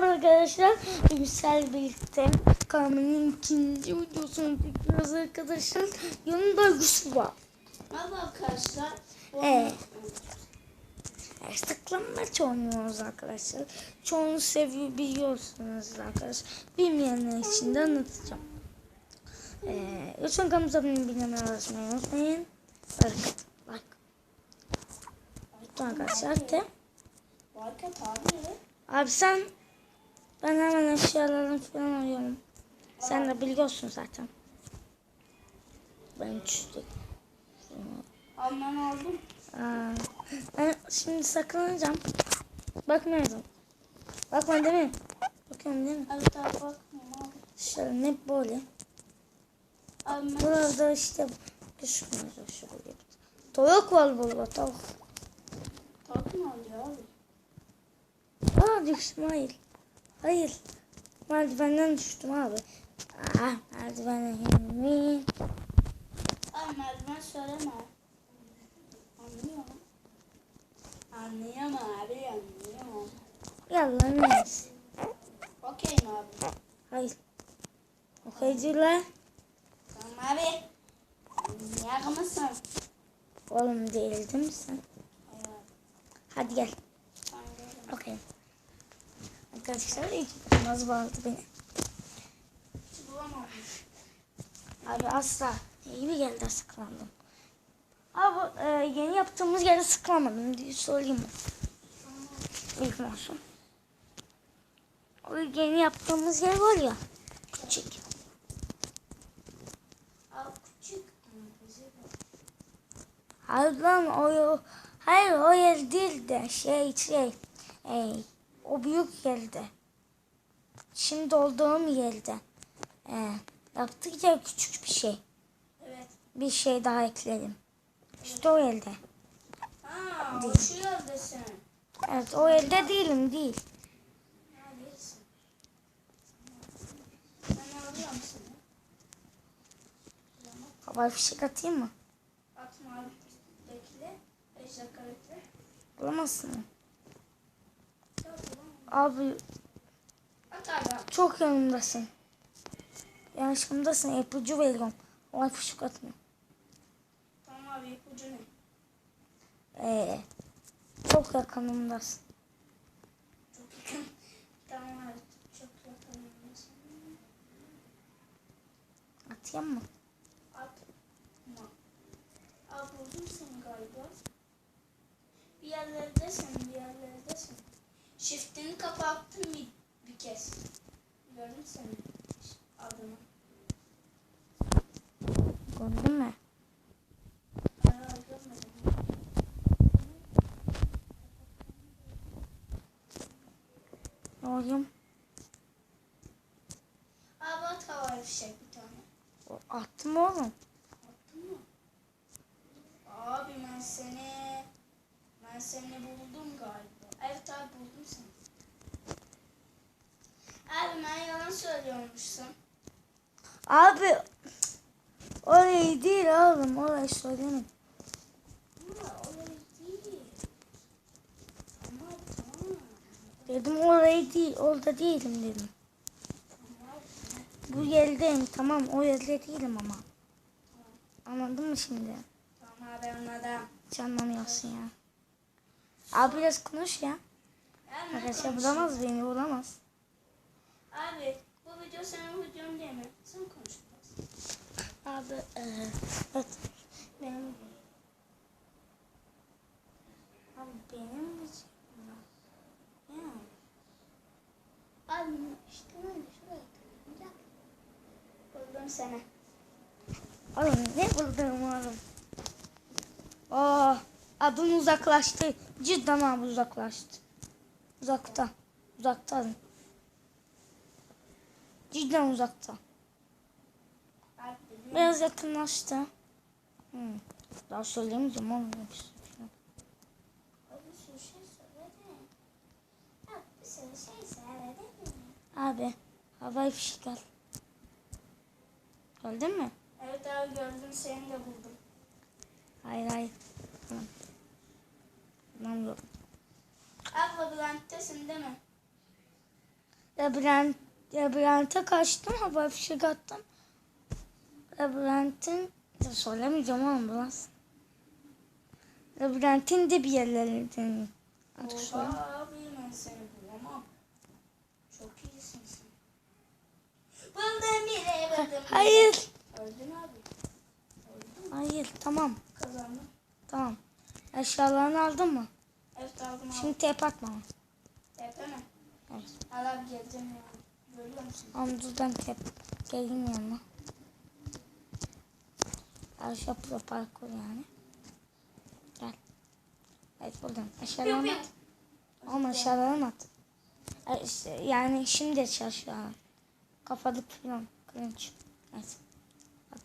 Merhaba arkadaşlar. Yüksel birlikte kanalımın ikinci videosunu çekiyoruz arkadaşlar. Yanında Yusuf var. Merhaba arkadaşlar. Evet. Evet, Tıklanmaç oynuyoruz arkadaşlar. Çoğunu seviyor biliyorsunuz arkadaşlar. Bilmeyenler için de anlatacağım. Ee, lütfen kanalımıza abone olmayı unutmayın. Like. Like. Lütfen arkadaşlar de. Market abi. Abi sen ben hemen eşyalarını falan alıyorum. Sen de biliyorsun zaten. Ben çüzdüm. Ben aldım. Aa, ben şimdi saklanacağım. Bakmıyorum. Bakma değil mi? Bakıyorum değil mi? Evet abi bakmıyorum abi. Şöyle ne böyle. Abi Burada işte düşmüyor şöyle. Tavuk var burada tavuk. takım alıyor abi. Aa düştüm hayır. Merdivenden düştüm abi. Ah merdivenden inmeyin. Abi merdiven söyleme. Anlıyor mu? Anlıyorum abi anlıyorum. Yalan neyse. Okey mi abi? Hayır. Okuyucular. Tamam abi. Yak mısın? Oğlum değil değil mi sen? Hadi gel. Okey. Arkadaşlar ilk nasıl bağladı beni. Hiç bulamadım. Abi asla. İyi bir geldi sıklandım. Abi e, yeni yaptığımız yerde sıkılamadım diye söyleyeyim? İlk olsun. O yeni yaptığımız yer var ya. Küçük. Hayır lan o hayır o yer değil de şey şey e, o büyük yerde. Şimdi olduğum yerde. E, yaptık ya küçük bir şey. Evet. Bir şey daha ekledim. İşte o elde. Ha, o şu yoldesin. Evet o elde değilim değil. Havai fişek atayım mı? Atma abi. Bekle. 5 dakika bekle. Bulamazsın mı? Abi çok yanımdasın. Yanlışımdasın. ipucu veriyorum. Havai fişek atma. Tamam abi ipucu ne? Ee, çok yakınımdasın. Çok yakın. tamam abi. Çok yakın. Atayım mı? Atma. Abi buldum seni galiba. Bir yerlerdesin, bir yerlerdesin. Shift'ini kapattım bir, bir kez. Gördüm seni. Adını. Gördün mü? Olayım? Abi at havai fişek bir tane. O- Attım oğlum. Attın mı? Abi ben seni ben seni buldum galiba. Evet abi buldum seni. Abi ben yalan söylüyormuşsun. Abi orayı değil oğlum. Orayı söyleme. Ama orayı değil. Ama tamam. Dedim orayı değil. Orada değilim dedim. Bu yerdeyim tamam. O yerde değilim ama. Anladın mı şimdi? Tamam abi anladım. Hiç anlamıyorsun ya. Abi biraz konuş ya. Abi, ne Arkadaşlar bulamaz beni bulamaz. Abi bu video senin videon değil mi? Sen konuş. Abi eee evet. Benim Abi benim. Ya. Abi işte böyle şuraya. Buldum seni. Oğlum ne buldum oğlum? Adım uzaklaştı. Cidden abi uzaklaştı. Uzakta. Uzaktan. Cidden uzakta. Biraz yakınlaştı. Hmm. Daha söyledi mi? Abi havai fişek al. Gördün mü? Evet abi gördüm seni de buldum. Hayır hayır. Tamam. Tamam yok. Abi labirenttesin değil mi? labirent, labirente kaçtım. Hava fişek attım. Labirentin ya söylemeyeceğim oğlum biraz. Labirentin de bir yerlerden. Artık söyle. Oha abi ben seni bulamam. Çok iyisin sen. Buldum bile buldum. Hayır. Öldün abi. Öldün. Hayır tamam. Kazandım. Tamam. Eşyalarını aldın mı? Evet aldım. Şimdi tep atma. Tepe mi? Evet. Al abi geleceğim ya. Görüyor musun? Ben tep geleyim yanına. Aşağı pro parkur yani. Gel. Evet buradan. Eşyalarını at. Ama eşyalarını at. E yani şimdi eşyalarını. Kafalık falan. Kırınç. Evet. Bak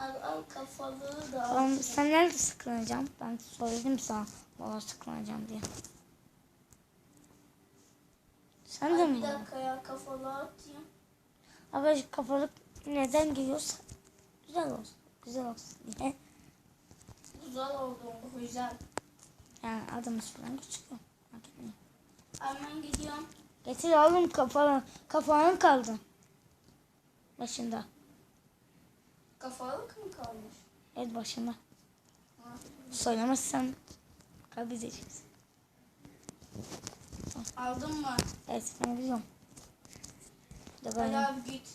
bana. Al al kafalığı da. Tamam, sen nerede sıkılacaksın? Ben söyledim sana. Valla sıkılacağım diye. Sen de Ay, mi? bir dakika ya kafalığı atayım. Abi kafalık neden giyiyorsa güzel olsun. Güzel olsun diye. Güzel oldu güzel. Yani adımız falan etmiyor. Abi ben gidiyorum. Getir oğlum kafanı. Kafanın kaldı. Başında. Kafalık mı kalmış? Evet başında. Ha. Söylemezsen kaybedeceksin. Aldın mı? Evet ben biliyorum. Bir de Hadi abi git.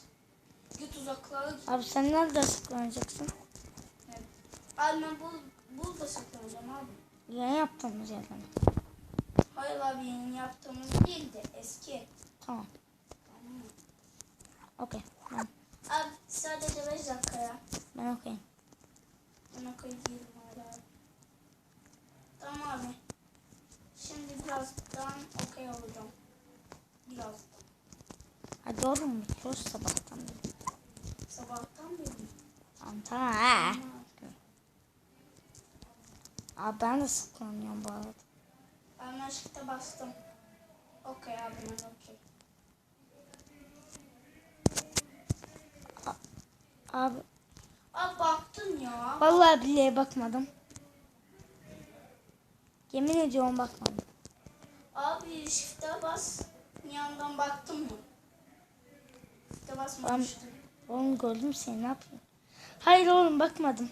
Git uzaklara git. Abi sen nerede sıkılacaksın? Evet. Abi ben bul, bul da saklanacağım abi. Yeni yaptığımız yerden. Hayır abi yeni yaptığımız değil de eski. Tamam. Tamam mı? Okey. Ben, Abi sadece 5 dakika ya. ben. Ona koyayım hala. Tamam abi. Şimdi birazdan okey olacağım. Biraz. Ha doğru mu? Çok sabahtan beri. Sabahtan beri. mi? Tamam tamam. Ha. Abi ben de sıklanıyorum bu arada. Ben aşkta bastım. Okey abi ben okey. Abi Abi baktın ya. vallahi billahi bakmadım. Yemin ediyorum bakmadım. Abi shift'e bas. Yandan baktın mı? Shift'e basmamıştım. Oğlum gördüm seni ne yapayım? Hayır oğlum bakmadım.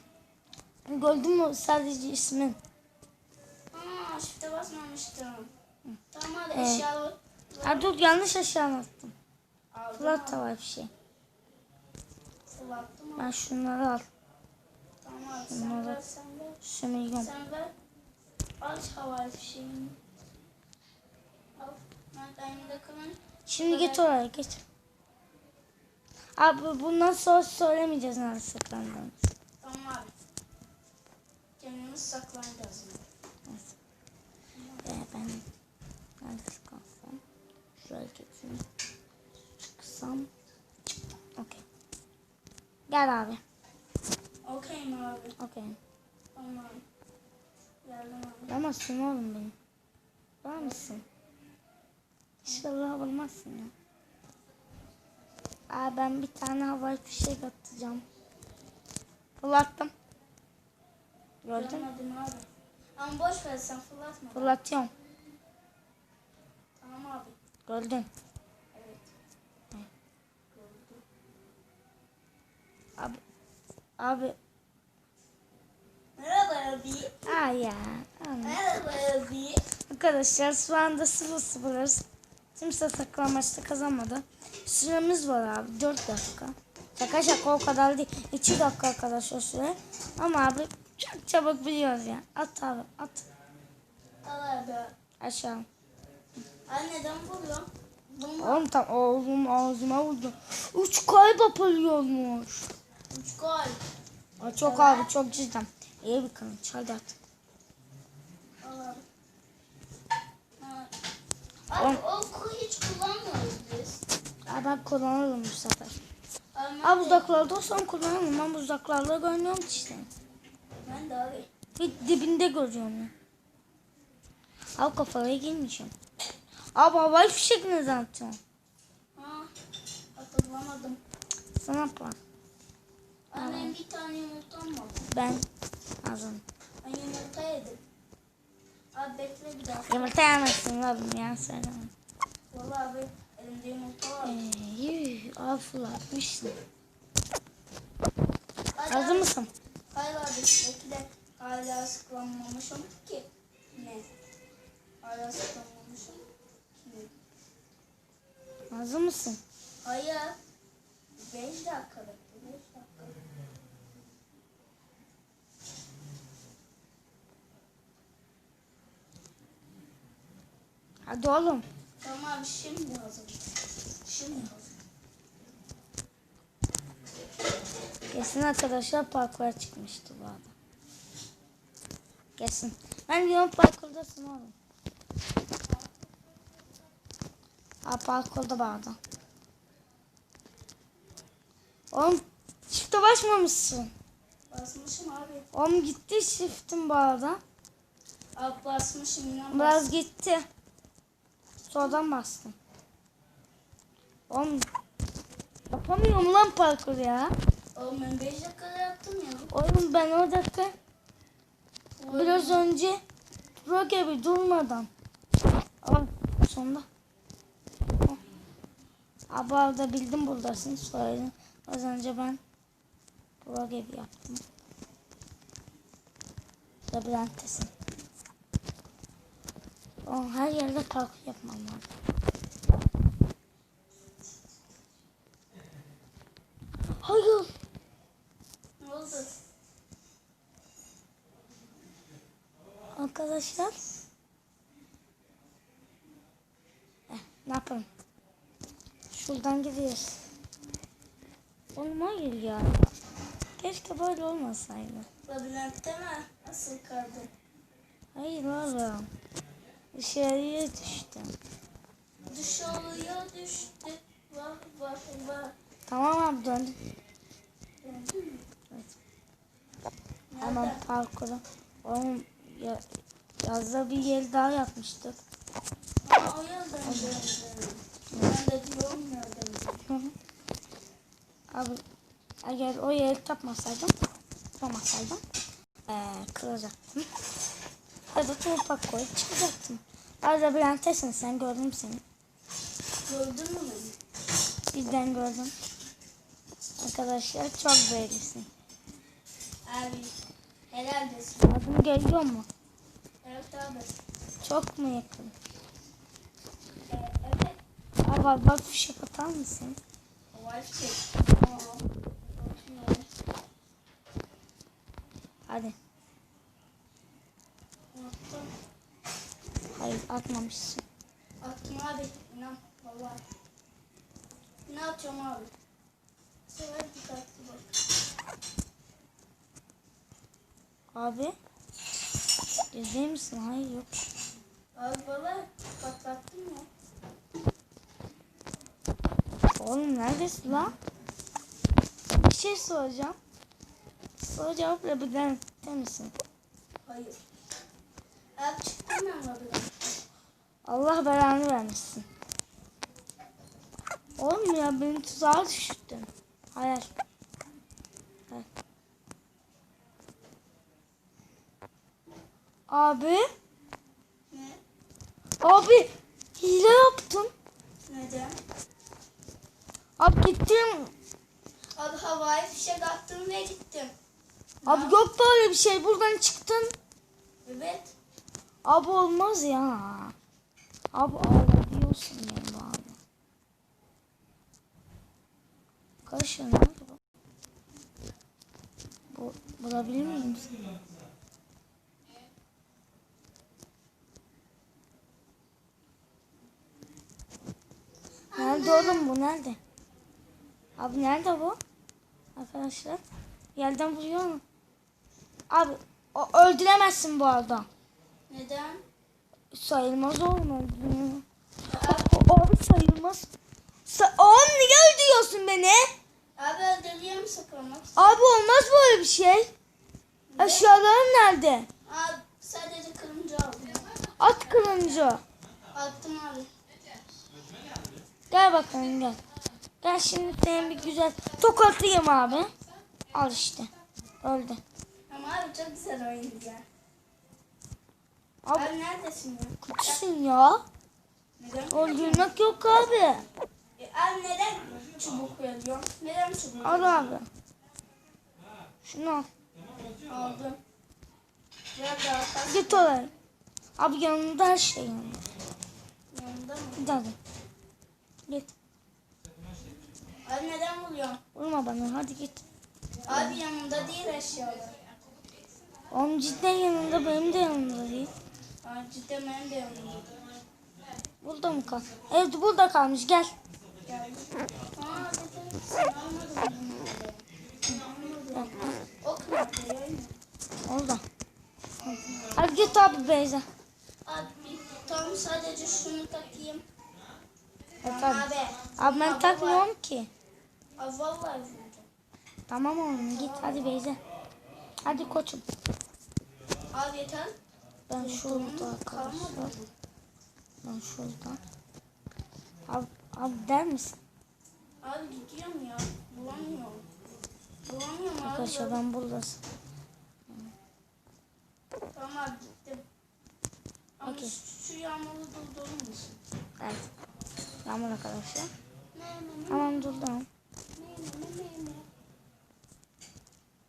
Gördüm mü sadece ismin. Aa shift'e basmamıştım. Tamam hadi Evet. eşyaları Ha dur yanlış aşağı attım. aldım. Flat var bir şey. Fırlattım abi. Ben şunları al. Tamam sen ver sen ver. Sömürüyorum. Sen ver. Al havai fişeğini. Al. Ben elimde kılın. Şimdi git oraya git. Abi bundan sonra söylemeyeceğiz nerede saklandığımızı. Tamam abi. Kendimiz saklanacağız. Neyse. Ee, ben nerede kalsam? Şuraya geçeyim. Çıksam. Gel abi. Okey mi abi? Okey. Tamam. Geldim abi. Bulamazsın oğlum beni. Var mısın? İnşallah bulmazsın ya. Aa, ben bir tane havai fişek atacağım. Fırlattım. Gördün mü? Abi. Ama boş ver sen fırlatma. Fırlatıyorum. Tamam abi. Gördün. Evet. Evet. Gördüm. Abi. Abi. Merhaba abi. Aa ya. Aa. Merhaba abi. Arkadaşlar şu anda sıfır sıfırız. Kimse saklanmaçta kazanmadı. Süremiz var abi 4 dakika. Şaka şaka o kadar değil. 2 dakika arkadaşlar süre. Ama abi çok çabuk biliyoruz ya. At abi at. Al abi. Aşağı. Abi neden vuruyorsun? Bunu Oğlum tam oğlum ağzıma vurdu. 3 kalp olmuş. Üç gol. Aa, çok abi çok cidden. İyi bir kılıç hadi at. Abi. Ha. Abi o kuyu hiç kullanmıyoruz biz. Aa, ben kullanırım bu sefer. Abi uzaklarda olsam kullanırım. Ben uzaklarda görmüyorum işte. ben de abi. Bir dibinde görüyorum ya. Abi kafaya girmişim. Abi havai fişek neden atıyorsun? Ha. Hatırlamadım. Sana yapar. Benim bir tane yumurtam var. Ben ağzım. Ben yumurta yedim. Abi bekle bir dakika. Yumurta yemezsin oğlum ya söyleme. Vallahi abi Elimde yumurta var. Ee, abi fırlatmışsın. Hadi Hazır mısın? Hayır abi. Belki de hala sıklanmamışım ki. Ne? Hala sıklanmamışım ki. Hazır mısın? Hayır. 5 dakika bekle. 5 dakika. Hadi oğlum. Tamam abi şimdi hazır. Şimdi hazır. Kesin arkadaşlar parkura çıkmıştı bu arada. Kesin. Ben diyorum parkurdasın oğlum. Ha parkurda bu arada. Oğlum çifte basmamışsın. Basmışım abi. Oğlum gitti shiftin bu arada. Abi basmışım Biraz gitti. Sonradan bastım. Oğlum yapamıyorum lan parkur ya. Oğlum ben 5 dakikada yaptım ya. Oğlum ben o dakika biraz önce pro gibi durmadan. Al sonunda. Abi arada bildim buradasın. Söyledim. Az önce ben pro gibi yaptım. Labirenttesin. Oh, her yerde parkur yapmam lazım. Hayır. Ne oldu? Arkadaşlar. Eh, ne yapalım? Şuradan gidiyoruz. Oğlum hayır ya. Keşke böyle olmasaydı. Labirentte mi? Nasıl kaldın? Hayır oğlum. Dışarıya düştüm. Dışarıya düştü. Vah vah vah. Tamam abi döndüm. Gördün mü? Evet. Hemen parkura. Oğlum ya, yazda bir yer daha yapmıştık. Aa, o döndüm. Ben de diyorum hı. Abi eğer o yeri tapmasaydım, tutamasaydım ee, kıracaktım. Hadi toprak koyup çıkacaktım. Arada Bülent'tesin sen gördüm seni. Gördün mü beni? Bizden gördüm. Arkadaşlar çok beğenirsin. Abi helaldesin. Adım geliyor mu? Evet abi. Çok mu yakın? Ee, evet. Abi bak fişek atar mısın? Var ki. Bakıyorum. Hadi. Hayır atmamışsın. Attım abi. İnan. Vallahi. Ne atıyorum abi? Bu sefer dikkatli bak. Abi. Ciddi misin? Hayır yok. Abi valla patlattın mı? Oğlum neredesin lan? Bir şey soracağım. Soru cevapla Bülent'te misin? Hayır. Abi çıktım ben labirent. Allah belanı vermişsin. Oğlum ya beni tuzağa düşürdün. Hayır. Hayır. Abi. Ne? Abi. Hile yaptım. Neden? Abi gittim. Abi havai fişek attım ve gittim. Abi yok böyle bir şey. Buradan çıktın. Evet. Abi olmaz ya. Abi ağlıyorsun ya abi. Arkadaşlar nerede bu? Bu bulabilir miyim? Nerede oğlum bu nerede? Abi nerede bu? Arkadaşlar yerden vuruyor mu? Abi öldüremezsin bu arada. Neden? Sayılmaz oğlum öldürüyor. Abi, sayılmaz. Sa Oğlum niye öldürüyorsun beni? abi öldürüyorum saklamak. Abi olmaz böyle bir şey. Eşyaların nerede? Abi sadece kırmızı aldım. At kılıncı. Attım abi. Gel bakalım gel. Gel şimdi senin bir güzel tokatlayayım abi. Al işte. Öldü. Ama abi çok güzel oyundu ya. Abi Abi neredesin ya? kötüsün ya. Neden? Öldürmek yok abi. E, abi neden çubuk veriyorsun? Neden çubuk? Al abi. Şunu al. Aldım. Git oraya. Abi yanında her şey yanında. yanında mı? Git hadi. Git. Abi neden vuruyorsun? Vurma bana hadi git. Abi yanında değil eşyalar. Onun cidden yanında benim de yanımda değil. Abi cidden benim de yanımda. Burada mı kal? Evet burada kalmış gel. Gel. Orada. Hadi git abi Beyza. Abi tam sadece şunu takayım. Evet Abi. abi. Abi ben takmıyorum ki. Abi vallahi. Tamam oğlum git hadi Beyza. Hadi koçum. Abi yeter. Ben şurada arkadaşlar. Ben şurada. Abi, abi der misin? Abi gidiyorum ya. Bulamıyorum. Bulamıyorum abi. Arkadaşlar ben buradasın. Tamam abi gittim. Ama Okey. şu, şu durdurur musun? Evet. Yağmur arkadaşlar. Tamam durdum.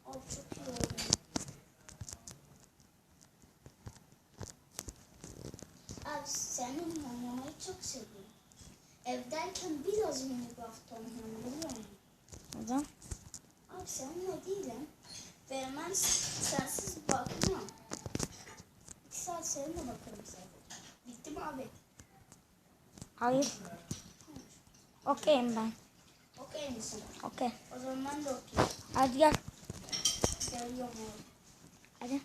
Abi çok iyi oldu. Abi senin oynamayı çok seviyorum. Evdeyken biraz Minecraft oynuyorum biliyor musun? Neden? Abi seninle değilim. Ve ben sensiz bakmam. İki saat seninle bakarım zaten. Bitti mi abi? Hayır. Okeyim ben. Okey misin? Okey. O zaman ben de okey. Hadi gel. Geliyorum abi. Hadi.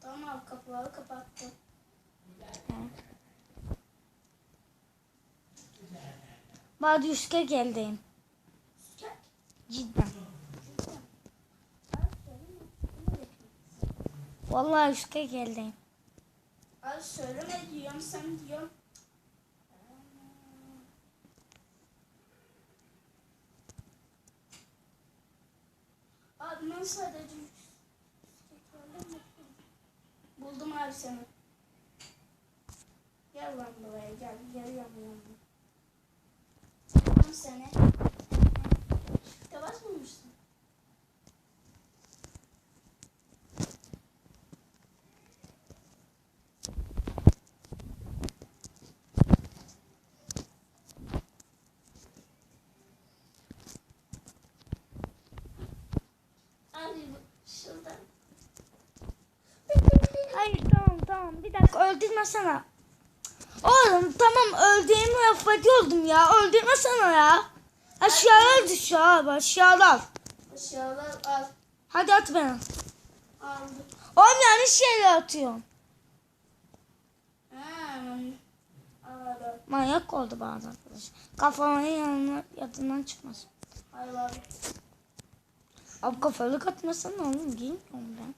Tamam abi kapıları kapattım. Badi üske geldiyim. Gel. Cidden. Vallahi üske geldiyim. Abi söyleme diyorum sen diyorsun. Abi ben sadece tekrardan bakıyorum. Buldum abi seni. Gel lan buraya gel. Geliyorum yanına. Buldum seni. Shift'e basmamışsın. Abi bu- şuradan. Hayır tamam tamam bir dakika öldürmesene. Oğlum tamam öldüğümü laf ediyordum ya öldürmesene ya. Aşağıya düş abi aşağılar. Aşağılar al. Hadi at beni. Aldım. Oğlum yanlış. Ha, abi. Manyak oldu bazı arkadaş. Kafamın yanına yatından çıkmasın. Hayır abi. Abi kafalık atmasana oğlum giymiyorum ben.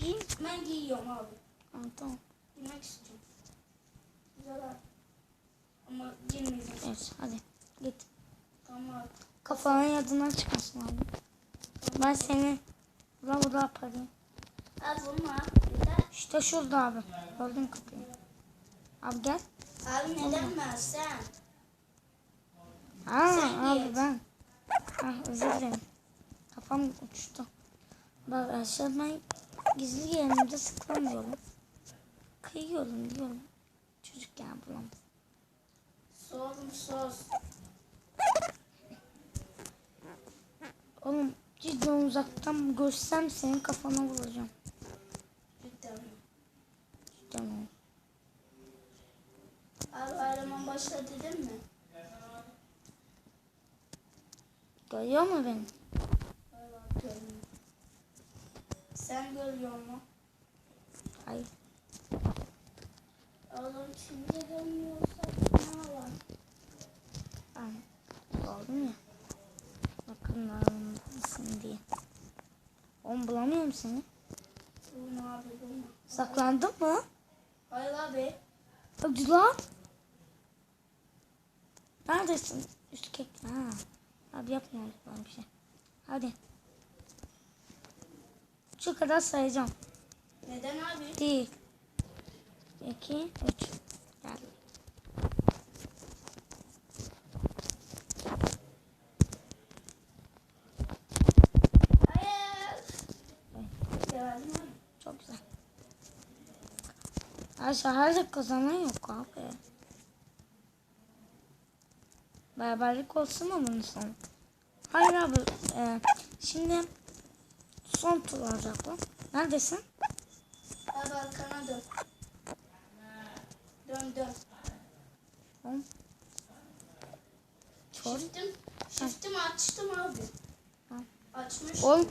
Giyin. Ben giyiyorum abi. Ha, tamam. Giymek istiyorum. Güzel abi. Ama girmeyeceğim. Evet hadi git. Tamam. Kafanın yatından çıkmasın abi. Ben seni burada burada yaparım. Abi vurma. İşte şurada abi. Gördün kapıyı. Abi gel. Abi neden ben sen? Ha Sen abi git. ben. Ha özür dilerim. Kafam uçtu. Bak aşağı ben gizli yerimde sıklamıyorum. Kıyıyorum diyorum. Çocuk ya bulam. Soğudum sos. Oğlum cidden uzaktan görsem senin kafana vuracağım. Cidden? Cidden oğlum. Abi araman başla dedim mi? Görüyor mu beni? Hayır abi görmüyorum. Sen görüyor mu? Hayır. Oğlum şimdi görmüyorsa ne var? Ben sordum ya. Yakınlarındasın diye. Oğlum bulamıyorum seni. Bulma abi bulma. Saklandın mı? Hayır abi. Hadi lan. Neredesin? Üstü kek. Ha. Abi yapma lütfen bir şey. Hadi. Şu kadar sayacağım. Neden abi? 2, 3. Geldim. Çok güzel. Arkadaşlar hala kazanan yok abi. Beraberlik olsun mu bunun sonu? Hayır abi. E, şimdi son tur olacak bu. Neredesin? Açmış.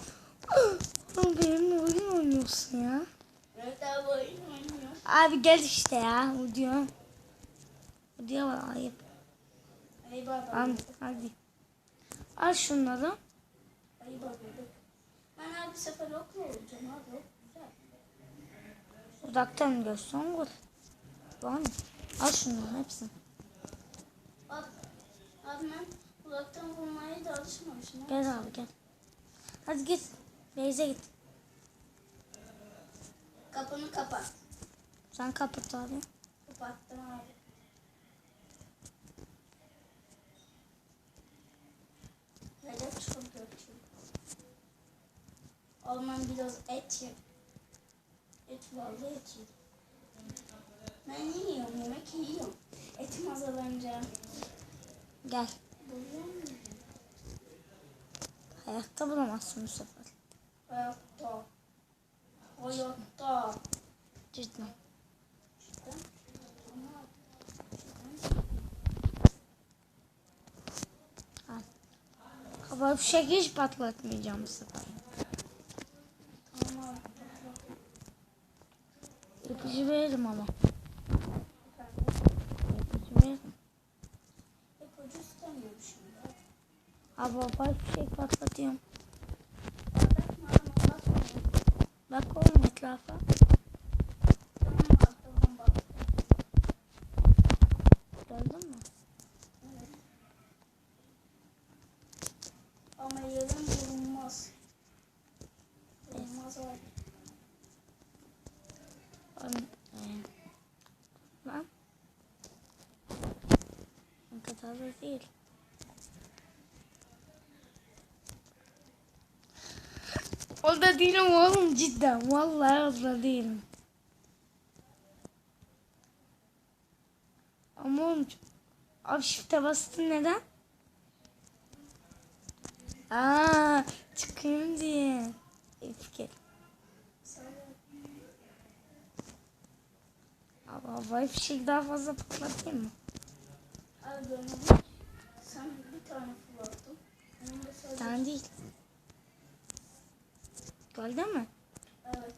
Oğlum. Benimle oyun oynuyorsun ya. Evet abi oyun oynuyor. Abi gel işte ya. O diyor. O diyor var ayıp. Ey baba. Hadi. hadi. Al şunları. Ey baba. Ben abi sefer okla olacağım abi. Uzaktan görsen. Var mı? Al şunları hepsini. Bak. Abi ben uzaktan vurmaya da alışmamışım. Gel abi gel. Hadi git. Beyze git. Kapını kapat. Sen kapat abi. Kapattım abi. Hedef çok kötü. Alman biraz et ye. Et vallahi et ye. Ben yiyorum, yemek yiyorum. Etim azalınca. Gel. Buluyor? Hayatta bulamazsın bu sefer. Hayatta. Hayatta. Cidden. Kapalı bir şey hiç patlatmayacağım bu sefer. tamam. İpucu veririm ama. Efendim, İpucu veririm. ipucu istemiyorum şimdi. Abi baba bir şey patlatıyorum. Bakma ama bakma. Bak oğlum etrafa. Tamam bak, tamam bak. Gördün mü? Evet. Ama yerin bulunmaz. Bulunmaz abi. Oğlum, e, lan. O kadar da değil. Orada değilim oğlum cidden. Vallahi orada değilim. Ama oğlum abi shift'e bastın neden? Aa, çıkayım diye. İyi fikir. Abi havai fişek daha fazla patlatayım mı? abi bir- sen bir tane fırlattın. Tane değil. Gördün mü? Evet.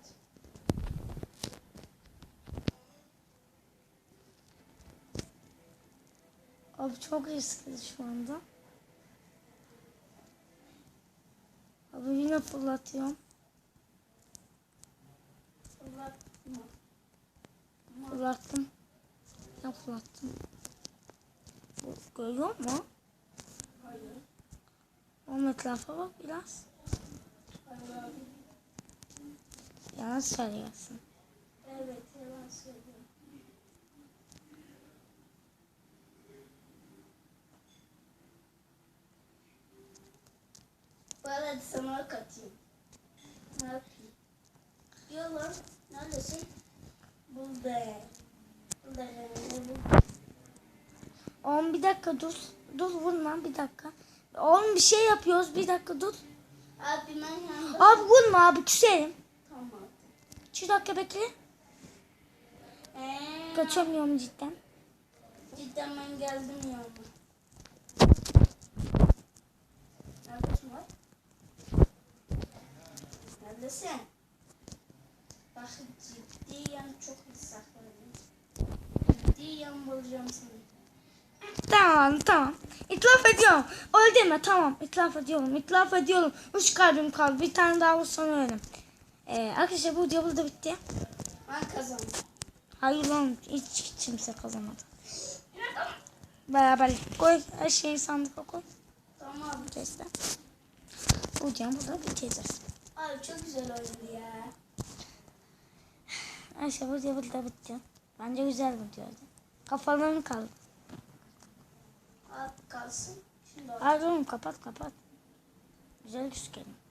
Abi çok riskli şu anda. Abi yine fırlatıyorum. Fırlatma. Fırlattım. Ben fırlattım. Görüyor musun? hayır. Oğlum etrafa bak biraz. Hayır abi. Yalan söylüyorsun. Evet yalan söylüyorum. Arada sana ok atayım. Ne yapayım? Yola neredesin? Burada. Burada yani bu. Oğlum bir dakika dur. Dur vurma bir dakika. Oğlum bir şey yapıyoruz bir dakika dur. Abi ben yandım. Abi vurma abi küserim. Şu dakika bekle. Ee, Kaçamıyorum cidden. cidden ben geldim yanıma. Neredesin lan? Neredesin? Bak ciddiyen çok iyi sakladım. Ciddiyen bulacağım seni. Tamam tamam. İtiraf ediyorum. Öyle deme tamam. İtiraf ediyorum. İtiraf ediyorum. Üç kalbim kaldı. Bir tane daha vursam ölürüm. Ee, arkadaşlar bu video burada bitti. Ben kazandım. Hayır lan hiç kimse kazanmadı. Beraber koy. Her şeyi sandığa koy. Tamam abi. Teste. Bu videoyu burada bitireceğiz. Abi çok güzel oynadı ya. Arkadaşlar bu video burada bitti. Bence güzel videoydu. Kafalarım kaldı. Abi kalsın. Şimdi. Hadi oğlum kapat kapat. Güzel gözükelim.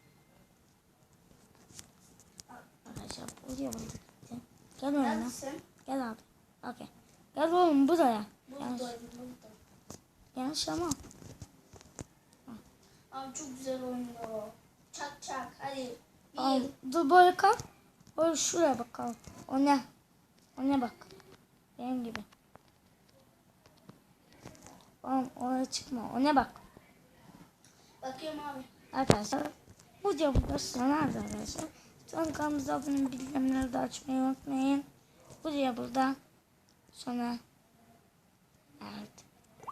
Arkadaşlar bu video burada bitti. Gel. Neredesin? Gel abi. Okey. Gel oğlum buraya. Yanlış, yanlış ama. Abi çok güzel oynuyor. Çak çak hadi. Bir. Al, dur böyle kal. Böyle şuraya bakalım. O ne? O ne bak. Benim gibi. Oğlum oraya çıkma. O ne bak. Bakıyorum abi. Arkadaşlar bu burada sona arkadaşlar. Son kanalımıza abone olmayı, bildirimleri de açmayı unutmayın. Bu video burada sona erdi.